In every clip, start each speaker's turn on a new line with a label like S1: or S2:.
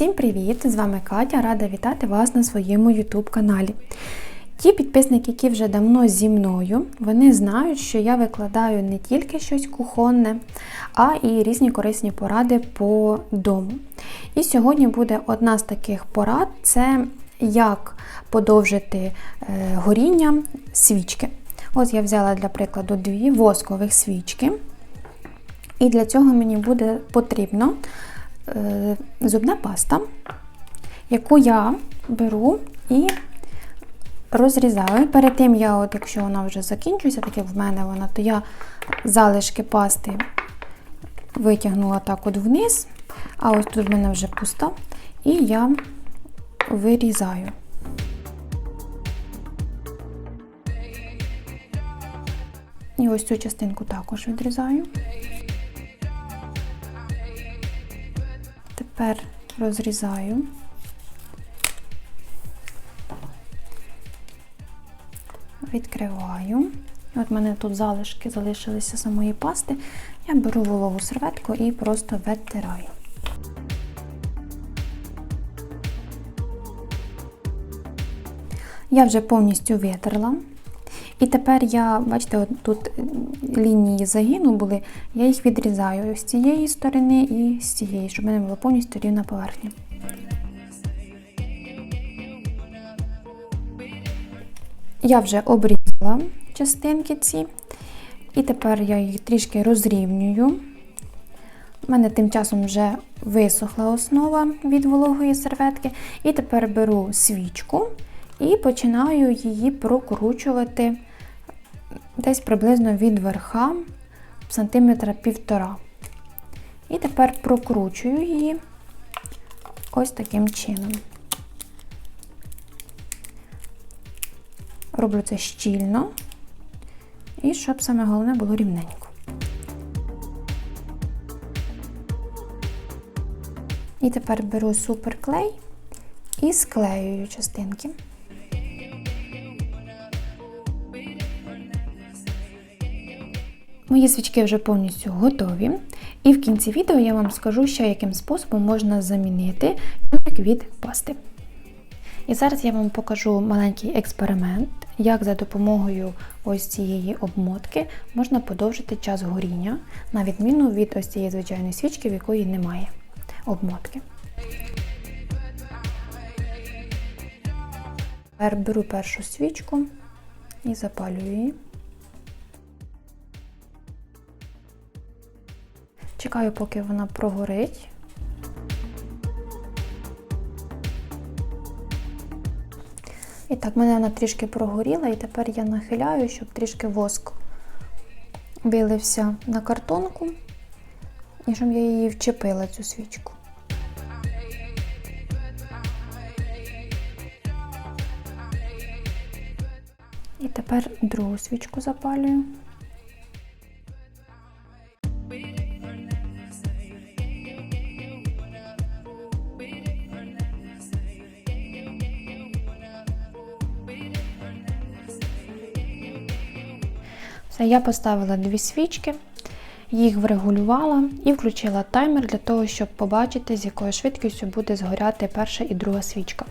S1: Всім привіт! З вами Катя, рада вітати вас на своєму YouTube каналі. Ті підписники, які вже давно зі мною, вони знають, що я викладаю не тільки щось кухонне, а і різні корисні поради по дому. І сьогодні буде одна з таких порад це як подовжити е, горіння свічки. Ось я взяла для прикладу дві воскових свічки. І для цього мені буде потрібно зубна паста, яку я беру і розрізаю. Перед тим я, от, якщо вона вже закінчується, так як в мене вона, то я залишки пасти витягнула так от вниз, а ось тут в мене вже пуста, і я вирізаю. І ось цю частинку також відрізаю. Тепер розрізаю. Відкриваю. От в мене тут залишки залишилися самої пасти. Я беру вологу серветку і просто витираю. Я вже повністю витерла. І тепер я, бачите, от тут лінії загину були, я їх відрізаю з цієї сторони і з цієї, щоб в мене була повністю рівна поверхня. Я вже обрізала частинки ці, і тепер я їх трішки розрівнюю. У мене тим часом вже висохла основа від вологої серветки. І тепер беру свічку і починаю її прокручувати десь приблизно від верха сантиметра півтора. І тепер прокручую її ось таким чином. Роблю це щільно, і щоб саме головне було рівненько. І тепер беру суперклей і склеюю частинки. Мої свічки вже повністю готові. І в кінці відео я вам скажу, ще яким способом можна замінити тюбик від пасти. І зараз я вам покажу маленький експеримент, як за допомогою ось цієї обмотки можна подовжити час горіння, на відміну від ось цієї звичайної свічки, в якої немає обмотки. Тепер беру першу свічку і запалюю її. Чекаю, поки вона прогорить. І так, в мене вона трішки прогоріла, і тепер я нахиляю, щоб трішки воск вилився на картонку, і щоб я її вчепила, цю свічку. І тепер другу свічку запалюю. Я поставила дві свічки, їх врегулювала і включила таймер для того, щоб побачити, з якою швидкістю буде згоряти перша і друга свічка.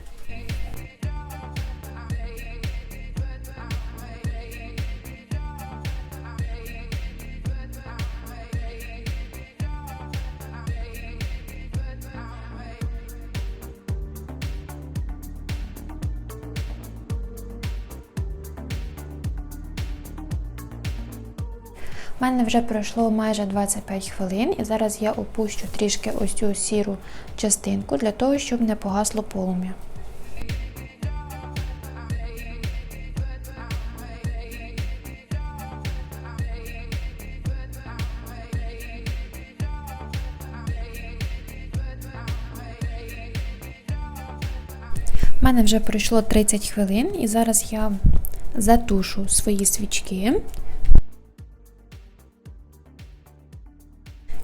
S1: У мене вже пройшло майже 25 хвилин, і зараз я опущу трішки ось цю сіру частинку для того, щоб не погасло полум'я. У мене вже пройшло 30 хвилин, і зараз я затушу свої свічки.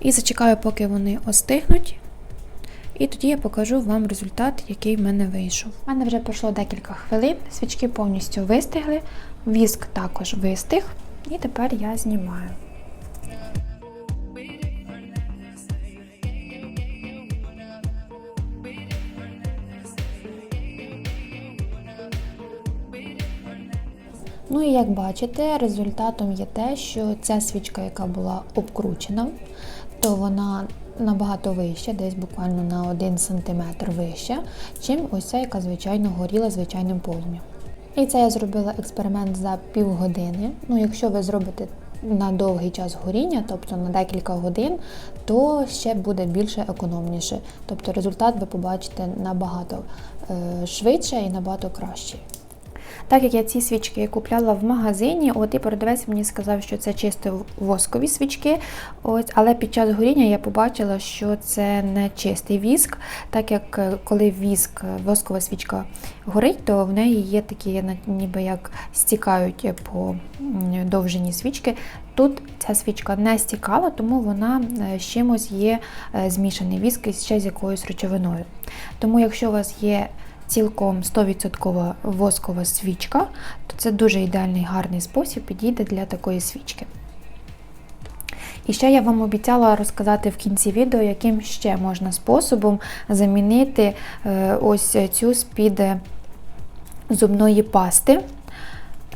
S1: І зачекаю, поки вони остигнуть. І тоді я покажу вам результат, який в мене вийшов. У мене вже пройшло декілька хвилин, свічки повністю вистигли, віск також вистиг, і тепер я знімаю. Ну і як бачите, результатом є те, що ця свічка, яка була обкручена, то вона набагато вища, десь буквально на 1 см вища, чим ось ця, яка звичайно горіла звичайним полум'ям. І це я зробила експеримент за півгодини. Ну, якщо ви зробите на довгий час горіння, тобто на декілька годин, то ще буде більше економніше. Тобто результат ви побачите набагато е, швидше і набагато краще. Так як я ці свічки купляла в магазині, от і продавець мені сказав, що це чисто воскові свічки. Ось, але під час горіння я побачила, що це не чистий віск, так як е, коли віск, е, воскова свічка горить, то в неї є такі, ніби як стікають по довжині свічки. Тут ця свічка не стікала, тому вона е, з чимось є е, змішаний віск із ще з якоюсь речовиною. Тому, якщо у вас є цілком 100% воскова свічка, то це дуже ідеальний гарний спосіб підійде для такої свічки. І ще я вам обіцяла розказати в кінці відео, яким ще можна способом замінити е, ось цю з-під е, зубної пасти.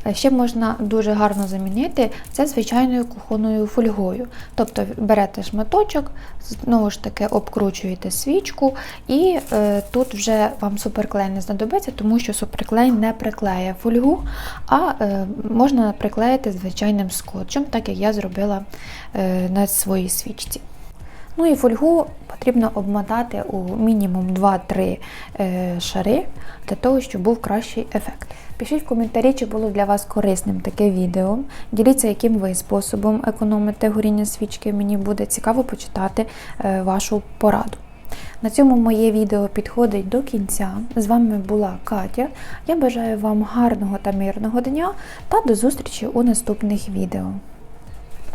S1: Е, Ще можна дуже гарно замінити це звичайною кухонною фольгою. Тобто берете шматочок, знову ж таки обкручуєте свічку, і е, тут вже вам суперклей не знадобиться, тому що суперклей не приклеє фольгу, а е, можна приклеїти звичайним скотчем, так як я зробила е, на своїй свічці. Ну і фольгу потрібно обмотати у мінімум 2-3 е, шари для того, щоб був кращий ефект. Пишіть в коментарі, чи було для вас корисним таке відео. Діліться, яким ви способом економите горіння свічки. Мені буде цікаво почитати е, вашу пораду. На цьому моє відео підходить до кінця. З вами була Катя. Я бажаю вам гарного та мирного дня та до зустрічі у наступних відео.